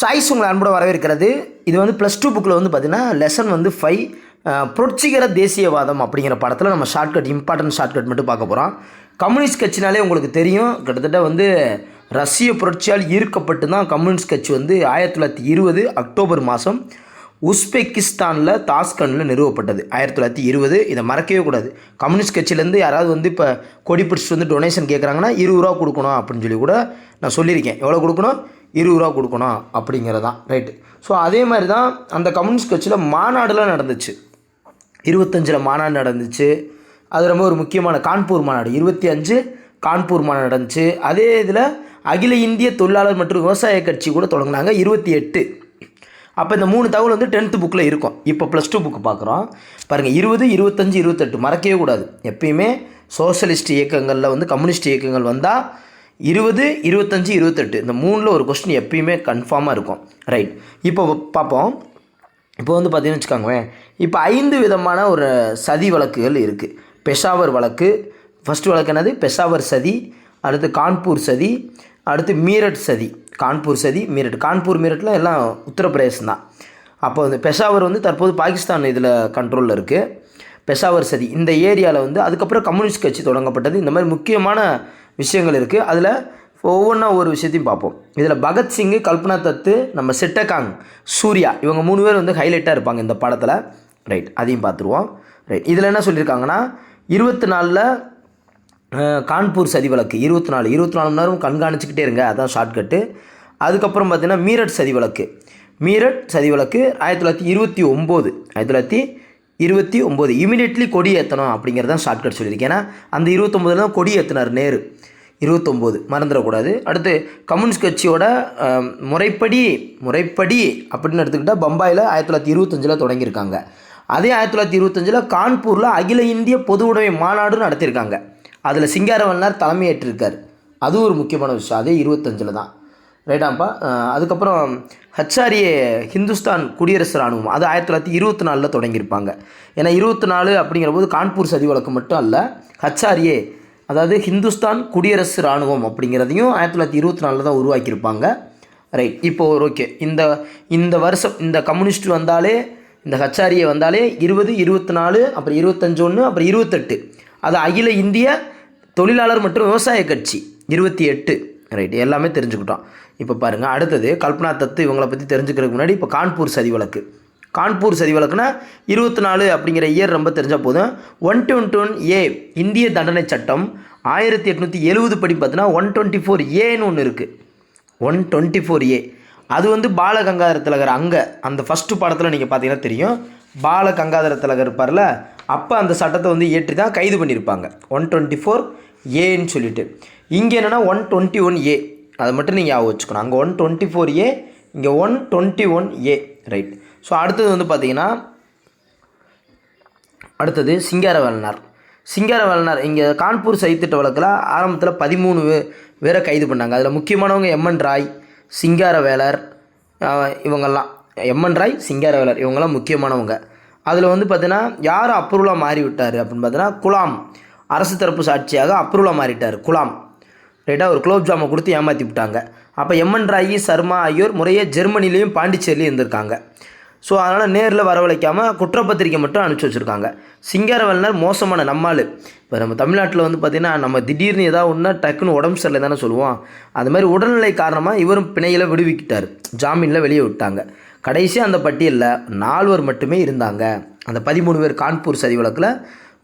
Choice உங்களை அன்போட வரவேற்கிறது. இது வந்து ப்ளஸ் டூ புக்கில் வந்து பார்த்தீங்கன்னா லெசன் வந்து ஃபைவ் புரட்சிகர தேசியவாதம் அப்படிங்கிற படத்தில் நம்ம ஷார்ட்கட் இம்பார்ட்டன்ட் ஷார்ட்கட் மட்டும் பார்க்க போகிறோம் கம்யூனிஸ்ட் கட்சினாலே உங்களுக்கு தெரியும் கிட்டத்தட்ட வந்து ரஷ்ய புரட்சியால் ஈர்க்கப்பட்டு தான் கம்யூனிஸ்ட் கட்சி வந்து ஆயிரத்தி தொள்ளாயிரத்தி இருபது அக்டோபர் மாதம் உஸ்பெகிஸ்தானில் தாஸ்கனில் நிறுவப்பட்டது. ஆயிரத்தி தொள்ளாயிரத்தி இருபது இதை மறக்கவே கூடாது. கம்யூனிஸ்ட் கட்சியிலேருந்து யாராவது வந்து இப்போ கொடி பிடிச்சிட்டு வந்து டொனேஷன் கேட்குறாங்கன்னா இருபது ரூபா கொடுக்கணும் அப்படின்னு சொல்லி கூட நான் சொல்லியிருக்கேன். எவ்வளோ கொடுக்கணும்? இருபது ரூபா கொடுக்கணும் அப்படிங்கிறதான். ரைட்டு ஸோ அதே மாதிரி தான் அந்த கம்யூனிஸ்ட் கட்சியில் மாநாடுலாம் நடந்துச்சு. இருபத்தஞ்சில் மாநாடு நடந்துச்சு. அது ரொம்ப ஒரு முக்கியமான கான்பூர் மாநாடு. இருபத்தி அஞ்சு கான்பூர் மாநாடு நடந்துச்சு. அதே இதில் அகில இந்திய தொழிலாளர் மற்றும் விவசாய கட்சி கூட தொடங்கினாங்க. இருபத்தி எட்டு. அப்போ இந்த மூணு தகவல் வந்து டென்த்து புக்கில் இருக்கும். இப்போ ப்ளஸ் டூ புக்கு பார்க்குறோம் பாருங்கள் இருபது இருபத்தஞ்சி இருபத்தெட்டு மறக்கவே கூடாது. எப்பயுமே சோஷலிஸ்ட் இயக்கங்களில் வந்து கம்யூனிஸ்ட் இயக்கங்கள் வந்தால் இருபது இருபத்தஞ்சி இருபத்தெட்டு. இந்த மூணில் ஒரு கொஸ்டின் எப்பயுமே கன்ஃபார்மாக இருக்கும். ரைட் இப்போ பார்ப்போம் இப்போ வந்து பார்த்தீங்கன்னு வச்சுக்கோங்களேன். இப்போ ஐந்து விதமான ஒரு சதி வழக்குகள் இருக்குது பெஷாவர் வழக்கு. ஃபஸ்ட்டு வழக்கு என்னது? பெஷாவர் சதி. அடுத்து கான்பூர் சதி. அடுத்து மீரட் சதி. கான்பூர் சதி மீரட். கான்பூர் மீரட்லாம் எல்லாம் உத்தரப்பிரதேசம் தான். அப்போ வந்து பெஷாவர் வந்து தற்போது பாகிஸ்தான் இதில் கண்ட்ரோலில் இருக்குது பெஷாவர் சதி. இந்த ஏரியாவில் வந்து அதுக்கப்புறம் கம்யூனிஸ்ட் கட்சி தொடங்கப்பட்டது. இந்த மாதிரி முக்கியமான விஷயங்கள் இருக்குது அதில் ஒவ்வொன்றா ஒரு விஷயத்தையும் பார்ப்போம். இதில் பகத்சிங்கு கல்பனா தத்து நம்ம சிட்டகாங் சூர்யா இவங்க மூணு பேர் வந்து ஹைலைட்டாக இருப்பாங்க இந்த படத்தில். ரைட் அதையும் பார்த்துருவோம். ரைட் இதில் என்ன சொல்லியிருக்காங்கன்னா இருபத்தி நாலில் கான்பூர் சதி வழக்கு. இருபத்தி நாலு இருபத்தி நாலு மணி நேரம் கண்காணிச்சிக்கிட்டே இருங்க அதான் ஷார்ட்கட்டு அதுக்கப்புறம் பார்த்தீங்கன்னா மீரட் சதி வழக்கு. மீரட் சதி வழக்கு ஆயிரத்தி தொள்ளாயிரத்தி இருபத்தி ஒம்பது ஆயிரத்தி தொள்ளாயிரத்தி இருபத்தி ஒம்பது. இமீடியட்லி கொடி ஏற்றணும் அப்படிங்கிறது தான் ஷார்ட்கட் சொல்லியிருக்கேன் ஏன்னா அந்த இருபத்தொம்போதில் தான் கொடி ஏற்றினார் நேரு. இருபத்தொம்போது மறந்துடக்கூடாது. அடுத்து கம்யூனிஸ்ட் கட்சியோட முறைப்படி முறைப்படி அப்படின்னு எடுத்துக்கிட்டால் பம்பாயில் ஆயிரத்தி தொள்ளாயிரத்தி இருபத்தஞ்சில் தொடங்கியிருக்காங்க. அதே ஆயிரத்தி தொள்ளாயிரத்தி இருபத்தஞ்சில் கான்பூரில் அகில இந்திய பொது உடைமை மாநாடு நடத்தியிருக்காங்க. அதில் சிங்காரவல்லனார் தலைமையேற்றிருக்கார். அது ஒரு முக்கியமான விஷயம். அதே இருபத்தஞ்சில் தான். ரைட்டாப்பா அதுக்கப்புறம் ஹச்ஆர்ஏ ஹிந்துஸ்தான் குடியரசு ராணுவம் அது ஆயிரத்தி தொள்ளாயிரத்தி இருபத்தி நாலில் தொடங்கியிருப்பாங்க. ஏன்னா இருபத்தி நாலு அப்படிங்கிற போது கான்பூர் சதி வழக்கு மட்டும் அல்ல ஹச்ஆர்ஏ அதாவது ஹிந்துஸ்தான் குடியரசு ராணுவம் அப்படிங்கிறதையும் ஆயிரத்தி தொள்ளாயிரத்தி இருபத்தி நாலில் தான் உருவாக்கியிருப்பாங்க. ரைட் இப்போ ஒரு ஓகே இந்த இந்த வருஷம் இந்த கம்யூனிஸ்ட் வந்தாலே இந்த ஹச்ஆர்ஏ வந்தாலே இருபது இருபத்தி நாலு அப்புறம் இருபத்தஞ்சு ஒன்று அப்புறம் இருபத்தெட்டு. அது அகில இந்திய தொழிலாளர் மற்றும் விவசாய கட்சி இருபத்தி எட்டு. ரைட் எல்லாமே தெரிஞ்சுக்கிட்டோம். இப்போ பாருங்கள் அடுத்தது கல்பனா தத்து இவங்களை பற்றி தெரிஞ்சுக்கிறதுக்கு முன்னாடி இப்போ கான்பூர் சதி வழக்கு. கான்பூர் சதி வழக்குனா இருபத்தி நாலு அப்படிங்கிற இயர் ரொம்ப தெரிஞ்சால் போதும். ஒன் டுவெண்ட்டி ஒன் ஏ இந்திய தண்டனை சட்டம் ஆயிரத்தி எட்நூற்றி எழுபது படி பார்த்தீங்கன்னா ஒன் டுவெண்ட்டி ஃபோர் ஏன்னு ஒன்று இருக்குது ஒன் டுவெண்ட்டி ஃபோர் ஏ அது வந்து பாலகங்காதர திலகர் அங்கே அந்த ஃபஸ்ட்டு படத்தில் நீங்கள் பார்த்தீங்கன்னா தெரியும். பாலகங்காதர திலகர் இருப்பார்ல அப்போ அந்த சட்டத்தை வந்து ஏற்றி தான் கைது பண்ணியிருப்பாங்க. ஒன் டுவெண்ட்டி ஃபோர் ஏன்னு சொல்லிட்டு. இங்கே என்னென்னா ஒன் டுவெண்ட்டி ஒன் ஏ அதை மட்டும் நீங்கள் ஞாபகம் வச்சுக்கணும். அங்கே ஒன் டுவெண்ட்டி ஃபோர் ஏ இங்கே one twenty one A right so அடுத்தது வந்து பார்த்தீங்கன்னா அடுத்தது சிங்காரவேலனார். சிங்காரவேலனார் இங்கே கான்பூர் சைத்திட்ட வழக்கில் ஆரம்பத்தில் பதிமூணு பேரை கைது பண்ணாங்க. அதில் முக்கியமானவங்க எம்என் ராய் சிங்காரவேலர் ஆஹ் இவங்கெல்லாம். எம்என் ராய் சிங்காரவேலர் இவங்கெல்லாம் முக்கியமானவங்க. அதில் வந்து பார்த்தீங்கன்னா யார் அப்ரூவலாக மாறிவிட்டார் அப்படின்னு பார்த்தீங்கன்னா குலாம். அரசு தரப்பு சாட்சியாக அப்ரூவலாக மாறிட்டார் குலாம். ரைட்டாக ஒரு குலோப் ஜாமை கொடுத்து ஏமாற்றி விட்டாங்க. அப்போ எம்என் ராயி சர்மா ஆகியோர் முறையே ஜெர்மனிலையும் பாண்டிச்சேரிலையும் இருந்திருக்காங்க. ஸோ அதனால் நேரில் வரவழைக்காமல் குற்றப்பத்திரிக்கை மட்டும் அனுப்பிச்சி வச்சுருக்காங்க. சிங்காரவல்லனர் மோசமான நம்மாள். இப்போ நம்ம தமிழ்நாட்டில் வந்து பார்த்திங்கன்னா நம்ம திடீர்னு ஏதாவது ஒன்றா டக்குன்னு உடம்பு சரியில்லை தானே சொல்லுவோம். அது மாதிரி உடல்நிலை காரணமாக இவரும் பிணையில் விடுவிக்கிட்டார். ஜாமீனில் வெளியே விட்டாங்க. கடைசியாக அந்த பட்டியலில் நால்வர் மட்டுமே இருந்தாங்க. அந்த பதிமூணு பேர் கான்பூர் சதி வழக்கில்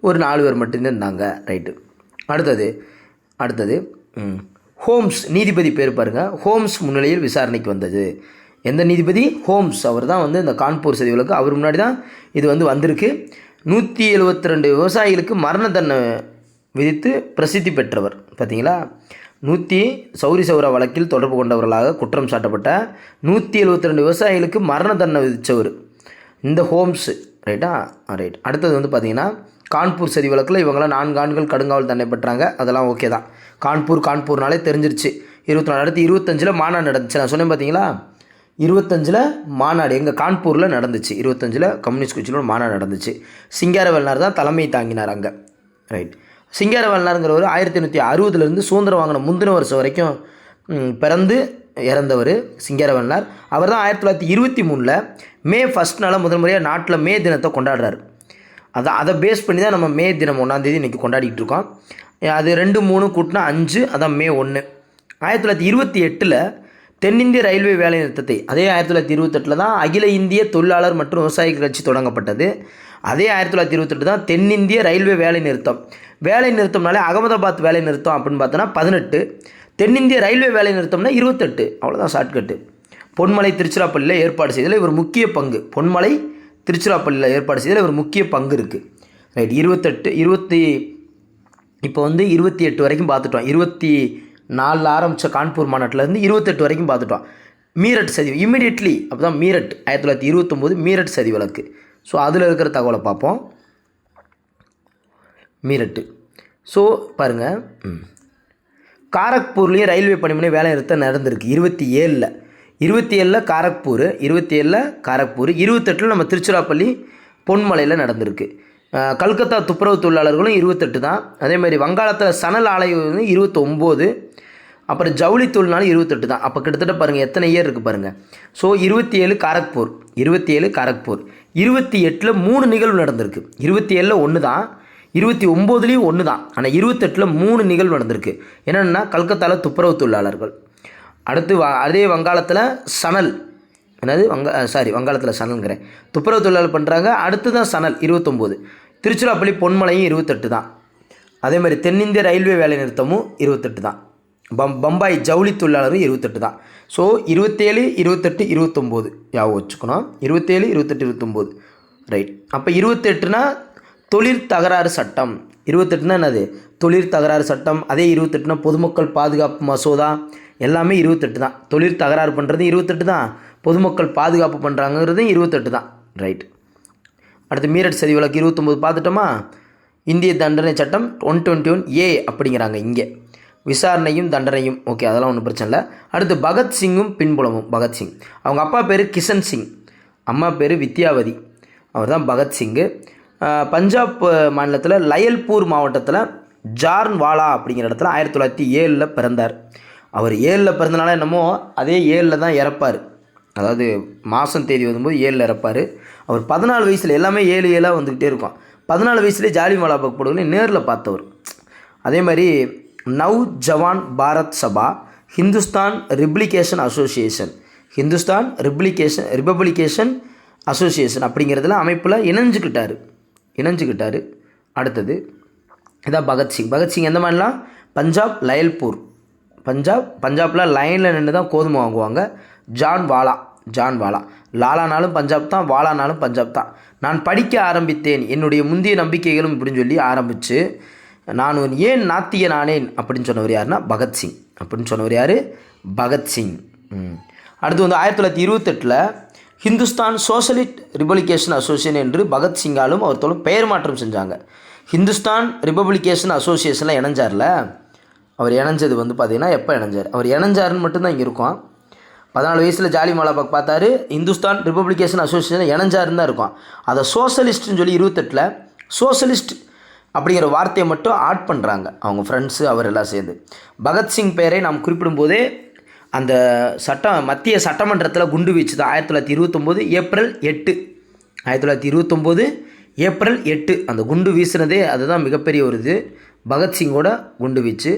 ஒரு நாலு பேர் மட்டும்தான் இருந்தாங்க. ரைட்டு. அடுத்தது அடுத்தது ஹோம்ஸ் நீதிபதி பேர் பாருங்கள் ஹோம்ஸ் முன்னிலையில் விசாரணைக்கு வந்தது. எந்த நீதிபதி? ஹோம்ஸ். அவர் தான் வந்து இந்த கான்பூர் சதி வழக்கு அவர் முன்னாடி தான் இது வந்து வந்திருக்கு. நூற்றி எழுபத்தி ரெண்டு விவசாயிகளுக்கு மரண தண்டனை விதித்து பிரசித்தி பெற்றவர். பார்த்தீங்களா நூற்றி சௌரி சௌரா வழக்கில் தொடர்பு கொண்டவர்களாக குற்றம் சாட்டப்பட்ட நூற்றி எழுபத்தி ரெண்டு விவசாயிகளுக்கு மரண தண்டனை விதித்தவர். இந்த ஹோம்ஸ். ரைட்டா ரைட் அடுத்தது வந்து பார்த்தீங்கன்னா கான்பூர் சதி வழக்கில் இவங்களாம் நான்கு ஆண்கள் கடுங்காவல் தண்டனை பெற்றாங்க. அதெல்லாம் ஓகே தான். கான்பூர் கான்பூர்னாலே தெரிஞ்சிருச்சு. இருபத்தி நாலு அடுத்து இருபத்தஞ்சில் மாநாடு நடந்துச்சு. நான் சொன்னேன் பார்த்தீங்களா இருபத்தஞ்சில் மாநாடு எங்கள் கான்பூரில் நடந்துச்சு. இருபத்தஞ்சில் கம்யூனிஸ்ட் கட்சியில மாநாடு நடந்துச்சு. சிங்காரவேலனார் தான் தலைமை தாங்கினார் அங்கே. ரைட் சிங்காரவேலனாருங்கிறவர் ஆயிரத்தி எண்ணூற்றி அறுபதுலேருந்து சுதந்திரம் வாங்கின முந்தின வருஷம் வரைக்கும் பிறந்து இறந்தவர் சிங்காரவன்லார் அவர் தான் ஆயிரத்தி தொள்ளாயிரத்தி இருபத்தி மூணில் மே ஃபஸ்ட் நாளாக முதல் முறையாக நாட்டில் மே தினத்தை கொண்டாடுறாரு. அதான் அதை பேஸ் பண்ணி தான் நம்ம மே தினம் ஒன்றாந்தேதி இன்றைக்கி கொண்டாடிட்டு இருக்கோம். அது ரெண்டு மூணு கூட்டினா அஞ்சு அதான் மே ஒன்று ஆயிரத்தி தொள்ளாயிரத்தி இருபத்தி எட்டில் தென்னிந்திய ரயில்வே வேலைநிறுத்தத்தை அதே ஆயிரத்தி தொள்ளாயிரத்தி இருபத்தெட்டில் தான் அகில இந்திய தொழிலாளர் மற்றும் விவசாயிகள் கட்சி தொடங்கப்பட்டது. அதே ஆயிரத்தி தொள்ளாயிரத்தி இருபத்தெட்டு தான் தென்னிந்திய ரயில்வே வேலை நிறுத்தம். வேலை நிறுத்தம்னாலே அகமதாபாத் வேலை நிறுத்தம் அப்படின்னு பார்த்தோன்னா பதினெட்டு தென்னிந்திய ரயில்வே வேலை நிறுத்தம்னா இருபத்தெட்டு அவ்வளோதான் ஷார்ட்கட்டு பொன்மலை திருச்சிராப்பள்ளியில் ஏற்பாடு செய்ததில் இவர் முக்கிய பங்கு. பொன்மலை திருச்சிராப்பள்ளியில் ஏற்பாடு செய்ததில் இவர் முக்கிய பங்கு இருக்குது ரைட் இருபத்தெட்டு இருபத்தி இப்போ வந்து இருபத்தி எட்டு வரைக்கும் பார்த்துட்டோம் இருபத்தி நாலில் ஆரம்பித்த கான்பூர் மாநாட்டிலேருந்து இருபத்தெட்டு வரைக்கும் பார்த்துட்டோம் மீரட் சதி இம்மிடியட்லி அப்போ தான் மீரட் ஆயிரத்தி தொள்ளாயிரத்தி இருபத்தொம்போது மீரட் சதி வழக்கு. ஸோ அதில் இருக்கிற தகவலை பார்ப்போம். மீரட்டு. ஸோ பாருங்கள் காரக்பூர்லேயும் ரயில்வே பணிமனை வேலை நிறுத்தம் நடந்திருக்கு. இருபத்தி ஏழில். இருபத்தி ஏழில் காரக்பூர் இருபத்தி ஏழில் காரக்பூர் இருபத்தெட்டில் நம்ம திருச்சிராப்பள்ளி பொன்மலையில் நடந்திருக்கு. கல்கத்தா துப்புரவு தொழிலாளர்களும் இருபத்தெட்டு தான். அதே மாதிரி வங்காளத்தில் சணல் ஆலை வந்து இருபத்தொம்போது அப்புறம் ஜவுளி தொழில்னாலும் இருபத்தெட்டு தான். அப்போ கிட்டத்தட்ட பாருங்கள் எத்தனை இயர் இருக்குது பாருங்கள் ஸோ இருபத்தி ஏழு காரக்பூர் இருபத்தி ஏழு காரக்பூர். இருபத்தி எட்டில் மூணு நிகழ்வு நடந்திருக்கு. இருபத்தி ஏழில் ஒன்று தான் இருபத்தி ஒம்போதுலேயும் ஒன்று தான். ஆனால் இருபத்தெட்டில் மூணு நிகழ்வு நடந்திருக்கு. என்னென்னா கல்கத்தாவில் துப்புரவு தொழிலாளர்கள். அடுத்து வ அதே வங்காளத்தில் சணல். என்னது? வங்க சாரி வங்காளத்தில் சணல்ங்கிறேன். துப்புரவு தொழிலாளர் பண்ணுறாங்க அடுத்து தான் சணல் இருபத்தொம்போது. திருச்சிராப்பள்ளி பொன்மலையும் இருபத்தெட்டு தான். அதே மாதிரி தென்னிந்திய ரயில்வே வேலை நிறுத்தமும் இருபத்தெட்டு தான். பம் பம்பாய் ஜவுளி தொழிலாளரும் இருபத்தெட்டு தான். ஸோ இருபத்தேழு இருபத்தெட்டு இருபத்தொம்போது. ஞாபகம் வச்சுக்கணும். இருபத்தேழு இருபத்தெட்டு இருபத்தொம்போது. ரைட் அப்போ இருபத்தெட்டுனா தொழிற் தகராறு சட்டம். இருபத்தெட்டுனா என்னது? தொழிற் தகராறு சட்டம். அதே இருபத்தெட்டுனா பொதுமக்கள் பாதுகாப்பு மசோதா. எல்லாமே இருபத்தெட்டு தான். தொழிற் தகராறு பண்ணுறது இருபத்தெட்டு தான். பொதுமக்கள் பாதுகாப்பு பண்ணுறாங்கிறதும் இருபத்தெட்டு தான். ரைட் அடுத்து மீரட் சதி வழக்கு இருபத்தொம்போது பார்த்துட்டோமா? இந்திய தண்டனை சட்டம் ஒன் டுவெண்ட்டி ஒன் ஏ அப்படிங்கிறாங்க இங்கே. விசாரணையும் தண்டனையும். ஓகே அதெல்லாம் ஒன்றும் பிரச்சனை இல்லை. அடுத்து பகத்சிங்கும் பின்புலமும். பகத்சிங் அவங்க அப்பா பேர் கிஷன் சிங். அம்மா பேர் வித்யாவதி. அவர் தான் பகத்சிங்கு பஞ்சாப் மாநிலத்தில் லயல்பூர் மாவட்டத்தில் ஜார்ன்வாலா அப்படிங்கிற இடத்துல ஆயிரத்தி தொள்ளாயிரத்தி ஏழில் பிறந்தார். அவர் ஏழில் பிறந்தனால என்னமோ அதே ஏழில் தான் இறப்பார். அதாவது மாதம் தேதி வரும்போது ஏழில் இறப்பார். அவர் பதினாலு வயசில் எல்லாமே ஏழு ஏழாக வந்துக்கிட்டே இருக்கும். பதினாலு வயசுலேயே ஜாலிமாலா பக் படுகொலை நேரில் பார்த்தவர். அதே மாதிரி Naujawan Bharat Sabha Hindustan Republican Association. Hindustan Republican Republican Association அப்படிங்கிறதுல அமைப்பில் இணைஞ்சுக்கிட்டார். இணைஞ்சுக்கிட்டார். அடுத்தது இதான் பகத்சிங். பகத்சிங் எந்த மாதிரிலாம் பஞ்சாப் லயல்பூர். பஞ்சாப் பஞ்சாப்பில் லைனில் நின்று தான் கோதுமை வாங்குவாங்க. ஜான் வாலா ஜான் வாலா. லாலானாலும் பஞ்சாப் தான் வாலானாலும் பஞ்சாப் தான். நான் படிக்க ஆரம்பித்தேன். என்னுடைய முந்தைய நம்பிக்கைகளும் இப்படின்னு சொல்லி ஆரம்பித்து நான் ஒரு ஏன் நாத்திய நானேன் அப்படின்னு சொன்னவர் யாருன்னா பகத்சிங் அப்படின்னு சொன்னவர் யார்? பகத்சிங் அடுத்து வந்து ஆயிரத்தி தொள்ளாயிரத்தி இருபத்தெட்டில் ஹிந்துஸ்தான் சோஷலிஸ்ட் ரிபப்ளிகேஷன் அசோசியேஷன் என்று பகத்சிங்காலும் அவர்த்தோலும் பெயர் மாற்றம் செஞ்சாங்க. ஹிந்துஸ்தான் ரிபப்ளிகேஷன் அசோசியேஷனில் இணைஞ்சார்ல அவர் இணைஞ்சது வந்து பார்த்தீங்கன்னா எப்போ இணைஞ்சார்? அவர் இணைஞ்சாருன்னு மட்டும்தான் இங்கே இருக்கும். பதினாலு வயசில் ஜாலி மாலாபாக் பார்த்தாரு. இந்துஸ்தான் ரிப்பப்ளிகேஷன் அசோசியேஷன் இணைஞ்சாருன்னு தான் இருக்கும். அதை சோசலிஸ்ட்னு சொல்லி இருபத்தெட்டில் சோஷலிஸ்ட் அப்படிங்கிற வார்த்தையை மட்டும் ஆட் பண்ணுறாங்க அவங்க ஃப்ரெண்ட்ஸு அவர் எல்லாம் சேர்ந்து. பகத்சிங் பெயரை நாம் குறிப்பிடும்போதே அந்த சட்டம் மத்திய சட்டமன்றத்தில் குண்டு வீச்சு தான் ஆயிரத்தி தொள்ளாயிரத்தி இருபத்தொம்போது ஏப்ரல் எட்டு. ஆயிரத்தி தொள்ளாயிரத்தி இருபத்தொம்போது ஏப்ரல் எட்டு. அந்த குண்டு வீசினதே அதுதான் மிகப்பெரிய ஒரு இது. பகத்சிங்கோட குண்டு வீச்சு.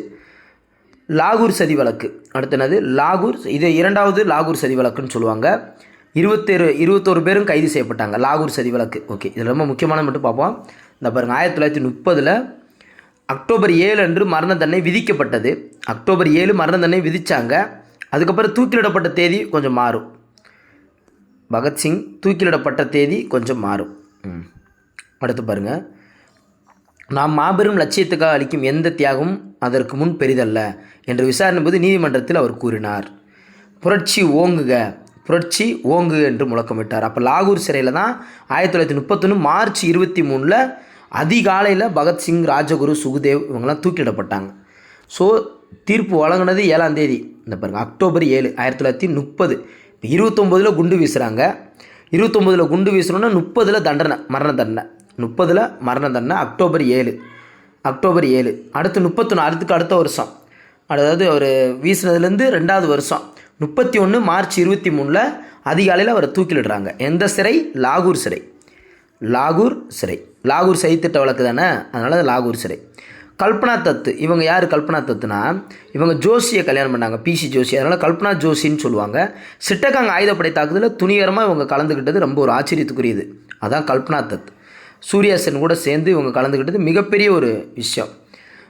லாகூர் சதி வழக்கு. அடுத்து என்னது? லாகூர் இது இரண்டாவது லாகூர் சதி வழக்குன்னு சொல்லுவாங்க. இருபத்தேரு இருபத்தோரு பேரும் கைது செய்யப்பட்டாங்க. லாகூர் சதி வழக்கு. ஓகே இதில் ரொம்ப முக்கியமான மட்டும் பார்ப்போம். இந்த பாருங்கள் ஆயிரத்தி தொள்ளாயிரத்தி முப்பதில் அக்டோபர் ஏழு அன்று மரண தண்டனை விதிக்கப்பட்டது. அக்டோபர் ஏழு மரண தண்டனை விதித்தாங்க அதுக்கப்புறம் தூக்கிலிடப்பட்ட தேதி கொஞ்சம் மாறும். பகத்சிங் தூக்கிலிடப்பட்ட தேதி கொஞ்சம் மாறும். ம். அடுத்து பாருங்கள் நாம் மாபெரும் லட்சியத்துக்காக அளிக்கும் எந்த தியாகமும் அதற்கு முன் பெரிதல்ல என்று விசாரணை போது நீதிமன்றத்தில் அவர் கூறினார். புரட்சி ஓங்குக புரட்சி ஓங்கு என்று முழக்கமிட்டார். அப்போ லாகூர் சிறையில் தான் ஆயிரத்தி தொள்ளாயிரத்தி முப்பத்தொன்று மார்ச் இருபத்தி மூணில் அதிகாலையில் பகத்சிங் ராஜகுரு சுகுதேவ் இவங்கெல்லாம் தூக்கிடப்பட்டாங்க. ஸோ தீர்ப்பு வழங்கினது ஏழாம் தேதி. இந்த பாருங்கள் அக்டோபர் ஏழு ஆயிரத்தி தொள்ளாயிரத்தி முப்பது. இப்போ இருபத்தொம்போதில் குண்டு வீசுகிறாங்க இருபத்தொம்போதில் குண்டு வீசணுன்னா முப்பதில் தண்டனை மரண தண்டனை. முப்பதில் மரண தண்டனை அக்டோபர் ஏழு. அக்டோபர் ஏழு. அடுத்து முப்பத்தொன்று அடுத்துக்கு அடுத்த வருஷம். அதாவது அவர் வீசினதுலேருந்து ரெண்டாவது வருஷம். முப்பத்தி ஒன்று மார்ச் இருபத்தி மூணில் அதிகாலையில் அவரை தூக்கிலிடுறாங்க. எந்த சிறை? லாகூர் சிறை. லாகூர் சிறை. லாகூர் சைத்திட்ட வழக்கு தானே? அதனால் அது லாகூர் சிறை. கல்பனா தத்து. இவங்க யார் கல்பனா தத்துனா? இவங்க ஜோஷியை கல்யாணம் பண்ணாங்க பிசி ஜோஷி. அதனால் கல்பனா ஜோஷின்னு சொல்லுவாங்க. சிட்டக்காங்க ஆயுதப்படை தாக்குதலில் துணிகரமாக இவங்க கலந்துக்கிட்டது ரொம்ப ஒரு ஆச்சரியத்துக்குரியது. அதான் கல்பனா தத் சூர்யா சென் கூட சேர்ந்து இவங்க கலந்துக்கிட்டது மிகப்பெரிய ஒரு விஷயம்.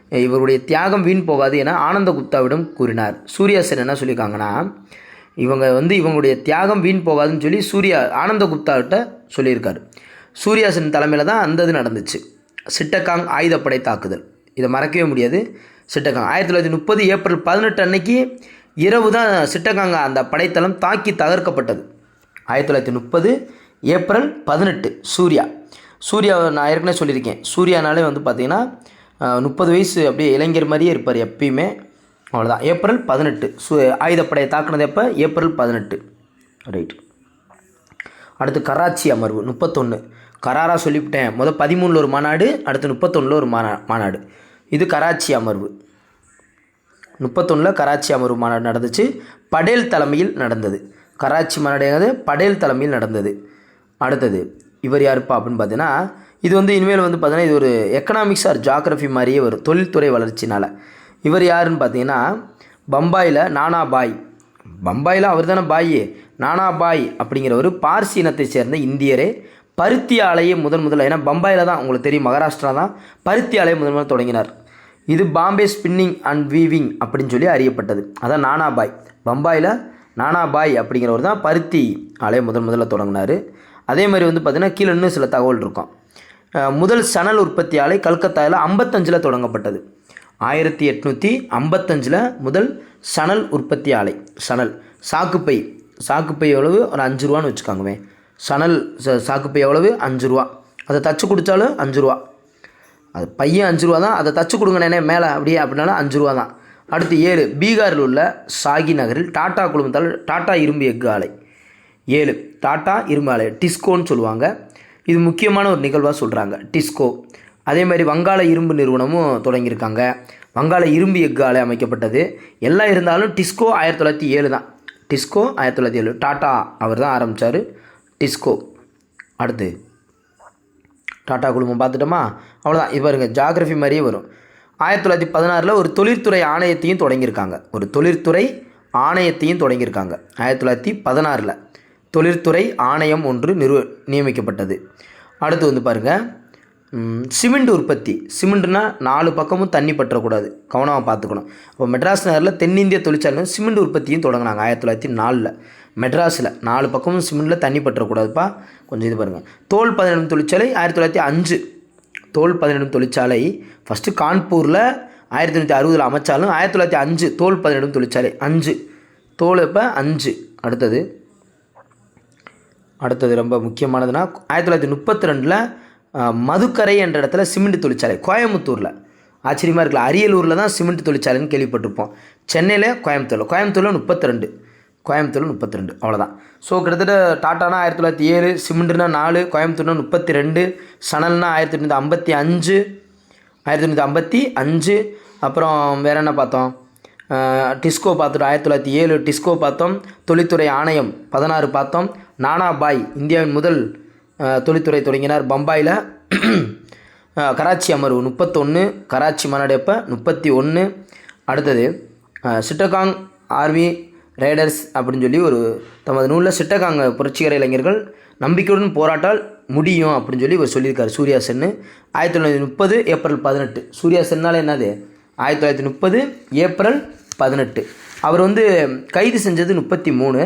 இவருடைய தியாகம் வீண் போகாது என ஆனந்த குப்தாவிடம் கூறினார். சூர்யா சென் என்ன சொல்லியிருக்காங்கன்னா இவங்க வந்து இவங்களுடைய தியாகம் வீண் போகாதுன்னு சொல்லி சூர்யா ஆனந்த குப்தாவிட்ட சொல்லியிருக்காரு. சூர்யாசன் தலைமையில் தான் அந்த இது நடந்துச்சு. சிட்டக்காங் ஆயுதப்படை தாக்குதல். இதை மறக்கவே முடியாது. சிட்டக்காங் ஆயிரத்தி தொள்ளாயிரத்தி முப்பது ஏப்ரல் பதினெட்டு அன்னைக்கு இரவு தான் சிட்டகாங்க அந்த படைத்தளம் தாக்கி தகர்க்கப்பட்டது. ஆயிரத்தி தொள்ளாயிரத்தி முப்பது ஏப்ரல் பதினெட்டு சூர்யா. சூர்யா நான் ஏற்கனவே சொல்லியிருக்கேன். சூர்யானாலே வந்து பார்த்தீங்கன்னா முப்பது வயசு அப்படியே இளைஞர் மாதிரியே இருப்பார் எப்பயுமே. அவ்வளோதான் ஏப்ரல் பதினெட்டு. சு ஆயுதப்படையை தாக்குனது எப்போ? ஏப்ரல் பதினெட்டு. ரைட் அடுத்து கராச்சி அமர்வு முப்பத்தொன்று கராராக சொல்லிவிட்டேன். முதல் பதிமூணில் ஒரு மாநாடு அடுத்து முப்பத்தொன்னில் ஒரு மாநா மாநாடு. இது கராச்சி அமர்வு. முப்பத்தொன்னில் கராச்சி அமர்வு மாநாடு நடந்துச்சு. படேல் தலைமையில் நடந்தது. கராச்சி மாநாடு படேல் தலைமையில் நடந்தது. அடுத்தது இவர் யாருப்பா அப்படின்னு பார்த்தீங்கன்னா இது வந்து இனிமேல் வந்து பார்த்தீங்கன்னா இது ஒரு எக்கனாமிக்ஸ் ஆர் ஜாகிரஃபி மாதிரியே வரும் தொழில்துறை வளர்ச்சினால். இவர் யாருன்னு பார்த்தீங்கன்னா பம்பாயில் நானா பாய். பம்பாயில் அவர் தானே பாய். நானா பாய் அப்படிங்கிற ஒரு பார்சி இனத்தை சேர்ந்த இந்தியரே பருத்தி ஆலையை முதன் முதல்ல ஏன்னா பம்பாயில் தான் உங்களுக்கு தெரியும் மகாராஷ்டிரா தான் பருத்தி ஆலையை முதன் முதல்ல தொடங்கினார். இது பாம்பே ஸ்பின்னிங் அண்ட் வீவிங் அப்படின்னு சொல்லி அறியப்பட்டது. அதான் நானாபாய் பம்பாயில் நானாபாய் அப்படிங்கிறவர் தான் பருத்தி ஆலையை முதன் முதல்ல தொடங்கினார். அதே மாதிரி வந்து பார்த்திங்கன்னா கீழே இன்னும் சில தகவல் இருக்கும். முதல் சணல் உற்பத்தி ஆலை கல்கத்தாவில் ஐம்பத்தஞ்சில் தொடங்கப்பட்டது. ஆயிரத்தி எட்நூற்றி ஐம்பத்தஞ்சில் முதல் சணல் உற்பத்தி ஆலை சணல் சாக்குப்பை. சாக்குப்பை எவ்வளவு? ஒரு அஞ்சு ரூபான்னு வச்சுக்கோங்கவே சணல் ச- சாக்குப்பை எவ்வளவு? அஞ்சு ரூபா. அதை தச்சு குடித்தாலும் அஞ்சு ரூபா. அது பையன் அஞ்சு ரூபா தான் அதை தச்சு கொடுங்கண்ணே மேலே அப்படியே அப்படின்னாலும் அஞ்சு ரூபா தான். அடுத்து ஏழு பீகாரில் உள்ள சாகி நகரில் டாடா குழுமத்தால் டாடா இரும்பு எஃகு ஆலை. ஏழு. டாட்டா இரும்பு ஆலை டிஸ்கோன்னு சொல்லுவாங்க. இது முக்கியமான ஒரு நிகழ்வாக சொல்கிறாங்க டிஸ்கோ. அதே மாதிரி வங்காள இரும்பு நிறுவனமும் தொடங்கியிருக்காங்க. வங்காள இரும்பு எஃகு ஆலை அமைக்கப்பட்டது. எல்லாம் இருந்தாலும் டிஸ்கோ ஆயிரத்தி தொள்ளாயிரத்தி ஏழு தான். டிஸ்கோ ஆயிரத்தி தொள்ளாயிரத்தி ஏழு. டாட்டா அவர் தான் ஆரம்பித்தார் டிஸ்கோ. அடுத்து. டாட்டா குழுமம் பார்த்துட்டோமா? அவ்வளோதான் இது இருங்க ஜாகிரஃபி மாதிரியே வரும். ஆயிரத்தி தொள்ளாயிரத்தி பதினாறில் ஒரு தொழிற்துறை ஆணையத்தையும் தொடங்கியிருக்காங்க. ஒரு தொழிற்துறை ஆணையத்தையும் தொடங்கியிருக்காங்க. ஆயிரத்தி தொள்ளாயிரத்தி பதினாறில். தொழிற்துறை ஆணையம் ஒன்று நிறுவ நியமிக்கப்பட்டது. அடுத்து வந்து பாருங்கள் சிமெண்ட் உற்பத்தி. சிமெண்ட்னா நாலு பக்கமும் தண்ணி பற்றக்கூடாது. கவனமாக பார்த்துக்கணும். இப்போ மெட்ராஸ் நகரில் தென்னிந்திய தொழிற்சாலையும் சிமெண்ட் உற்பத்தியும் தொடங்கினாங்க ஆயிரத்தி தொள்ளாயிரத்தி நாலில். மெட்ராஸில் நாலு பக்கமும் சிமெண்ட்டில் தண்ணி பற்றக்கூடாதுப்பா. கொஞ்சம் இது பாருங்கள் தோல் பதினெண்டு தொழிற்சாலை ஆயிரத்தி தொள்ளாயிரத்தி அஞ்சு. தோல் பதினெடும் தொழிற்சாலை ஃபஸ்ட்டு கான்பூரில் ஆயிரத்தி தொள்ளாயிரத்தி அறுபதில் அமைச்சாலும் ஆயிரத்தி தொள்ளாயிரத்தி அஞ்சு. தோல் பதினெடும் தொழிற்சாலை அஞ்சு. தோல் இப்போ அஞ்சு. அடுத்தது அடுத்தது ரொம்ப முக்கியமானதுன்னா ஆயிரத்தி தொள்ளாயிரத்தி முப்பத்தி ரெண்டில் மதுக்கரை என்ற இடத்துல சிமெண்ட் தொழிற்சாலை கோயம்புத்தூரில். ஆச்சரியமாக இருக்குல்ல அரியலூரில் தான் சிமெண்ட் தொழிற்சாலைன்னு கேள்விப்பட்டிருப்போம். சென்னையில் கோயம்புத்தூரில் கோயம்புத்தூரில் முப்பத்தி ரெண்டு. கோயம்புத்தூரில் முப்பத்தி ரெண்டு அவ்வளோதான் ஸோ கிட்டத்தட்ட டாட்டானா ஆயிரத்தி தொள்ளாயிரத்தி ஏழு சிமெண்ட்னா நாலு கோயம்புத்தூர்னா முப்பத்தி ரெண்டு சணல்னா ஆயிரத்தி தொள்ளாயிரத்தி ஐம்பத்தி அஞ்சு ஆயிரத்தி தொள்ளாயிரத்தி ஐம்பத்தி அஞ்சு அப்புறம் வேறு என்ன பார்த்தோம்? டிஸ்கோ பார்த்துட்டோம். ஆயிரத்தி தொள்ளாயிரத்தி ஏழு டிஸ்கோ பார்த்தோம். தொழில்துறை ஆணையம் பதினாறு பார்த்தோம். நானா பாய் இந்தியாவின் முதல் தொழில்துறை தொடங்கினார். பம்பாயில் கராச்சி அமர்வு முப்பத்தொன்று கராச்சி மாநாடு முப்பத்தி ஒன்று அடுத்தது சிட்டகாங் ஆர்மி ரைடர்ஸ் அப்படின்னு சொல்லி ஒரு தமது நூலில் சிட்டகாங்க புரட்சிகர இளைஞர்கள் நம்பிக்கையுடன் போராட்டால் முடியும் அப்படின்னு சொல்லி இவர் சொல்லியிருக்கார். சூர்யா சென்னு. ஆயிரத்தி தொள்ளாயிரத்தி முப்பது ஏப்ரல் பதினெட்டு. சூர்யா சென்னால் என்னது? ஆயிரத்தி தொள்ளாயிரத்தி முப்பது ஏப்ரல் பதினெட்டு. அவர் வந்து கைது செஞ்சது முப்பத்தி மூணு.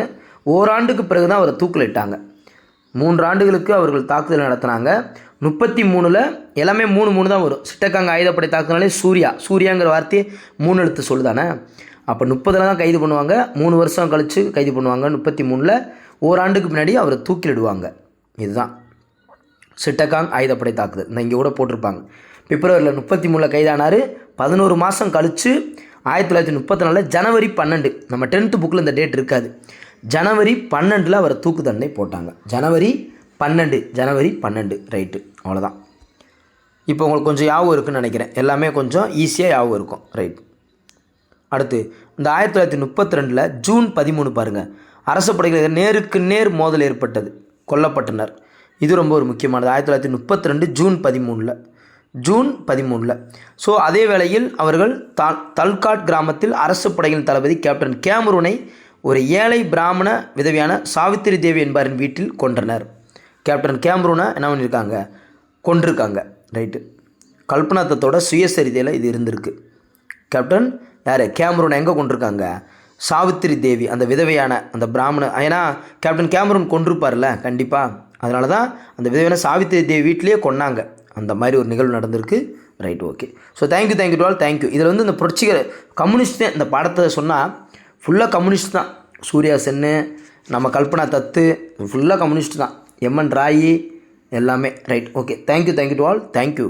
ஓராண்டுக்கு பிறகு தான் அவரை தூக்கிலிட்டாங்க. மூன்று ஆண்டுகளுக்கு அவர்கள் தாக்குதல் நடத்தினாங்க. முப்பத்தி மூணில் எல்லாமே மூணு மூணு தான் வரும். சிட்டக்காங்க ஆயுதப்படை தாக்குனாலே சூர்யா. சூர்யாங்கிற வார்த்தையை மூணு எழுத்து சொல்லுதானே? அப்போ முப்பதில் தான் கைது பண்ணுவாங்க. மூணு வருஷம் கழித்து கைது பண்ணுவாங்க. முப்பத்தி மூணில் ஓராண்டுக்கு பின்னாடி அவரை தூக்கிலிடுவாங்க. இதுதான். சிட்டகாங் ஆயுதப்படை தாக்குதல். இந்த இங்கே கூட போட்டிருப்பாங்க. பிப்ரவரியில் முப்பத்தி மூணில் கைதானார். பதினோரு மாதம் கழித்து ஆயிரத்தி தொள்ளாயிரத்தி முப்பத்தி நாலில் ஜனவரி பன்னெண்டு. நம்ம டென்த்து புக்கில் இந்த டேட் இருக்காது. ஜனவரி பன்னெண்டில் அவரை தூக்கு தண்டனை போட்டாங்க. ஜனவரி பன்னெண்டு ஜனவரி பன்னெண்டு. ரைட்டு அவ்வளோதான் இப்போ உங்களுக்கு கொஞ்சம் யாவும் இருக்குன்னு நினைக்கிறேன். எல்லாமே கொஞ்சம் ஈஸியாக யாவும் இருக்கும். ரைட் அடுத்து இந்த ஆயிரத்தி தொள்ளாயிரத்தி முப்பத்தி ரெண்டில் ஜூன் பதிமூணு பாருங்கள் அரசு படைகளில் நேருக்கு நேர் மோதல் ஏற்பட்டது. கொல்லப்பட்டனர். இது ரொம்ப ஒரு முக்கியமானது. ஆயிரத்தி தொள்ளாயிரத்தி முப்பத்தி ரெண்டு ஜூன் பதிமூணில். ஜூன் பதிமூணில் ஸோ அதே வேளையில் அவர்கள் த தல்காட் கிராமத்தில் அரசு படையின் தளபதி கேப்டன் கேமரூனை ஒரு ஏழை பிராமண விதவியான சாவித்திரி தேவி என்பாரின் வீட்டில் கொன்றனர். கேப்டன் கேமரூனை என்ன பண்ணியிருக்காங்க கொண்டிருக்காங்க ரைட்டு. கல்பனாத்தத்தோட சுயசரிதையில் இது இருந்திருக்கு. கேப்டன் யார்? கேமரூனை எங்கே கொண்டிருக்காங்க சாவித்திரி தேவி அந்த விதவையான அந்த பிராமண ஏன்னா கேப்டன் கேமரூன் கொண்டிருப்பார்ல கண்டிப்பாக அதனால தான் அந்த விதவையான சாவித்திரி தேவி வீட்டிலேயே கொன்னாங்க. அந்த மாதிரி ஒரு நிகழ்வு நடந்திருக்கு. Right okay so thank you thank you to all thank you இதில் வந்து இந்த புரட்சிகர கம்யூனிஸ்ட் இந்த பாடத்தை சொன்னால் ஃபுல்லாக கம்யூனிஸ்ட் தான். சூர்யா சென்னு நம்ம கல்பனா தத்து ஃபுல்லாக கம்யூனிஸ்ட் தான். எம்என் ராயி எல்லாமே. Right okay thank you thank you to all thank you